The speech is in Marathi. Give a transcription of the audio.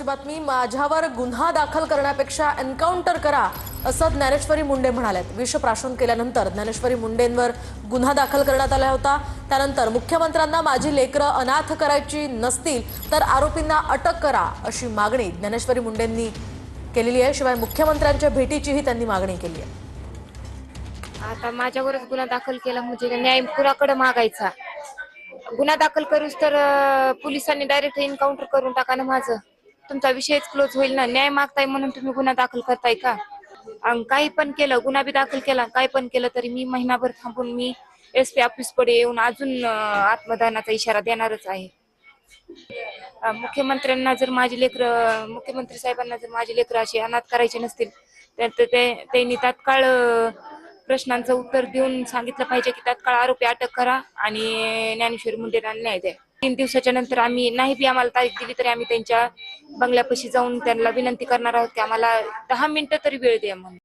बातमी माझ्यावर गुन्हा दाखल करण्यापेक्षा एन्काउंटर करा असं ज्ञानेश्वरी मुंडे म्हणाल्यात विषप्राशन केल्यानंतर ज्ञानेश्वरी मुंडेंवर गुन्हा दाखल करण्यात आला होता. त्यानंतर मुख्यमंत्र्यांना माझी लेकरं अनाथ करायची नसतील तर आरोपींना अटक करा अशी मागणी ज्ञानेश्वरी मुंडेंनी केलेली आहे. शिवाय मुख्यमंत्र्यांच्या भेटीचीही त्यांनी मागणी केली आहे. आता माझ्यावरच गुन्हा दाखल केला म्हणजे न्याय कुणाकडे मागायचा. गुन्हा दाखल करूच तर पोलिसांनी डायरेक्ट एन्काउंटर करून टाका ना माझं. तुमचा विषयच क्लोज होईल ना. न्याय मागताय म्हणून तुम्ही गुन्हा दाखल करताय का? आणि काही पण केलं गुन्हा बी दाखल केला काय पण केलं तरी मी महिनाभर थांबून मी एस पी ऑफिस पुढे येऊन अजून आत्मदानाचा इशारा देणारच आहे. मुख्यमंत्र्यांना जर माझी लेकर मुख्यमंत्री साहेबांना जर माझी लेकर अशी अनाथ करायचे नसतील तर ते- त्यांनी तात्काळ प्रश्नांचं उत्तर देऊन सांगितलं पाहिजे की तात्काळ आरोपी अटक करा आणि ज्ञानेश्वरी मुंडेला न्याय द्या. तीन दिवसाच्या नंतर आम्ही नाही बी आम्हाला तारीख दिली तरी आम्ही त्यांच्या बंगल्यापाशी जाऊन त्यांना विनंती करणार आहोत की आम्हाला दहा मिनिटं तरी वेळ द्या म्हणून.